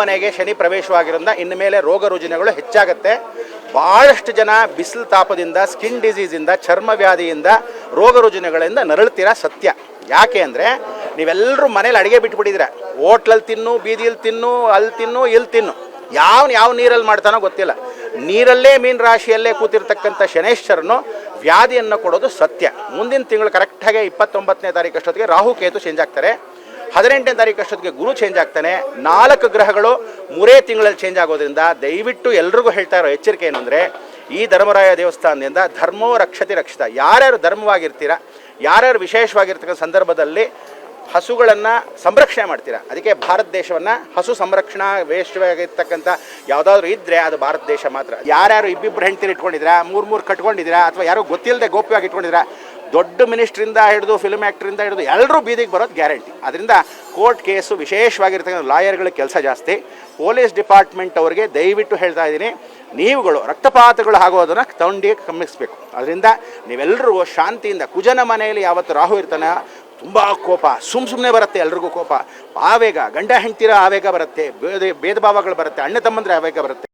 ಮನೆಗೆ ಶನಿ ಪ್ರವೇಶವಾಗಿರೋದ್ರಿಂದ ಇನ್ನು ಮೇಲೆ ರೋಗ ರುಜಿನಗಳು ಹೆಚ್ಚಾಗುತ್ತೆ. ಭಾಳಷ್ಟು ಜನ ಬಿಸಿಲು ತಾಪದಿಂದ ಸ್ಕಿನ್ ಡಿಸೀಸಿಂದ ಚರ್ಮ ವ್ಯಾಧಿಯಿಂದ ರೋಗ ರುಜಿನಗಳಿಂದ ನರಳ್ತೀರಾ ಸತ್ಯ. ಯಾಕೆ ಅಂದರೆ ನೀವೆಲ್ಲರೂ ಮನೇಲಿ ಅಡುಗೆ ಬಿಟ್ಬಿಟ್ಟಿದ್ದೀರ ಹೋಟ್ಲಲ್ಲಿ ತಿನ್ನು ಬೀದಿಯಲ್ಲಿ ತಿನ್ನು ಅಲ್ಲಿ ತಿನ್ನು ಇಲ್ಲಿ ತಿನ್ನು. ಯಾವ ಯಾವ ನೀರಲ್ಲಿ ಮಾಡ್ತಾನೋ ಗೊತ್ತಿಲ್ಲ. ನೀರಲ್ಲೇ ಮೀನು ರಾಶಿಯಲ್ಲೇ ಕೂತಿರ್ತಕ್ಕಂಥ ಶನೇಶ್ವರನು ವ್ಯಾಧಿಯನ್ನು ಕೊಡೋದು ಸತ್ಯ. ಮುಂದಿನ ತಿಂಗಳು ಕರೆಕ್ಟಾಗಿ ಇಪ್ಪತ್ತೊಂಬತ್ತನೇ ತಾರೀಕು ಅಷ್ಟೊತ್ತಿಗೆ ರಾಹು ಕೇತು ಚೇಂಜ್ ಆಗ್ತಾರೆ. ಹದಿನೆಂಟನೇ ತಾರೀಕು ಅಷ್ಟೊತ್ತಿಗೆ ಗುರು ಚೇಂಜ್ ಆಗ್ತಾನೆ. ನಾಲ್ಕು ಗ್ರಹಗಳು ಮೂರೇ ತಿಂಗಳಲ್ಲಿ ಚೇಂಜ್ ಆಗೋದ್ರಿಂದ ದಯವಿಟ್ಟು ಎಲ್ರಿಗೂ ಹೇಳ್ತಾ ಇರೋ ಎಚ್ಚರಿಕೆ ಏನಂದರೆ ಈ ಧರ್ಮರಾಯ ದೇವಸ್ಥಾನದಿಂದ ಧರ್ಮೋ ರಕ್ಷತಿ ರಕ್ಷಿತ. ಯಾರ್ಯಾರು ಧರ್ಮವಾಗಿರ್ತೀರ, ಯಾರ್ಯಾರು ವಿಶೇಷವಾಗಿರ್ತಕ್ಕಂಥ ಸಂದರ್ಭದಲ್ಲಿ ಹಸುಗಳನ್ನು ಸಂರಕ್ಷಣೆ ಮಾಡ್ತೀರಾ? ಅದಕ್ಕೆ ಭಾರತ ದೇಶವನ್ನು ಹಸು ಸಂರಕ್ಷಣಾ ವೇಷವಾಗಿರ್ತಕ್ಕಂಥ ಯಾವುದಾದ್ರೂ ಇದ್ದರೆ ಅದು ಭಾರತ ದೇಶ ಮಾತ್ರ. ಯಾರ್ಯಾರು ಇಬ್ಬಿಬ್ಬರು ಹೆಂಡ್ತೀರು ಇಟ್ಕೊಂಡಿದ್ದೀರಾ, ಮೂರು ಮೂರು ಕಟ್ಕೊಂಡಿದ್ದೀರಾ, ಅಥವಾ ಯಾರೋ ಗೊತ್ತಿಲ್ಲದೆ ಗೋಪ್ಯವಾಗಿ ಇಟ್ಕೊಂಡಿದ್ದೀರಾ ದೊಡ್ಡ ಮಿನಿಸ್ಟ್ರಿಂದ ಹಿಡಿದು ಫಿಲ್ಮ್ ಆ್ಯಕ್ಟ್ರಿಂದ ಹಿಡಿದು ಎಲ್ಲರೂ ಬೀದಿಗೆ ಬರೋದು ಗ್ಯಾರಂಟಿ. ಅದರಿಂದ ಕೋರ್ಟ್ ಕೇಸು ವಿಶೇಷವಾಗಿರ್ತಕ್ಕಂಥ ಲಾಯರ್ಗಳ ಕೆಲಸ ಜಾಸ್ತಿ. ಪೊಲೀಸ್ ಡಿಪಾರ್ಟ್ಮೆಂಟ್ ಅವರಿಗೆ ದಯವಿಟ್ಟು ಹೇಳ್ತಾ ಇದ್ದೀನಿ, ನೀವುಗಳು ರಕ್ತಪಾತಗಳು ಆಗೋದನ್ನು ತೊಂಡಿಗೆ ಗಮನಿಸಬೇಕು. ಅದರಿಂದ ನೀವೆಲ್ಲರೂ ಶಾಂತಿಯಿಂದ, ಕುಜನ ಮನೆಯಲ್ಲಿ ಯಾವತ್ತು ರಾಹು ಇರ್ತಾನೆ, ತುಂಬ ಕೋಪ, ಸುಮ್ ಸುಮ್ಮನೆ ಬರುತ್ತೆ ಎಲ್ರಿಗೂ ಕೋಪ. ಆವೇಗ, ಗಂಡ ಹೆಂಡ್ತಿರ ಆವೇಗ ಬರುತ್ತೆ ಭೇದ ಭಾವಗಳು ಬರುತ್ತೆ, ಅಣ್ಣ ತಮ್ಮಂದ್ರೆ ಆವೇಗ ಬರುತ್ತೆ.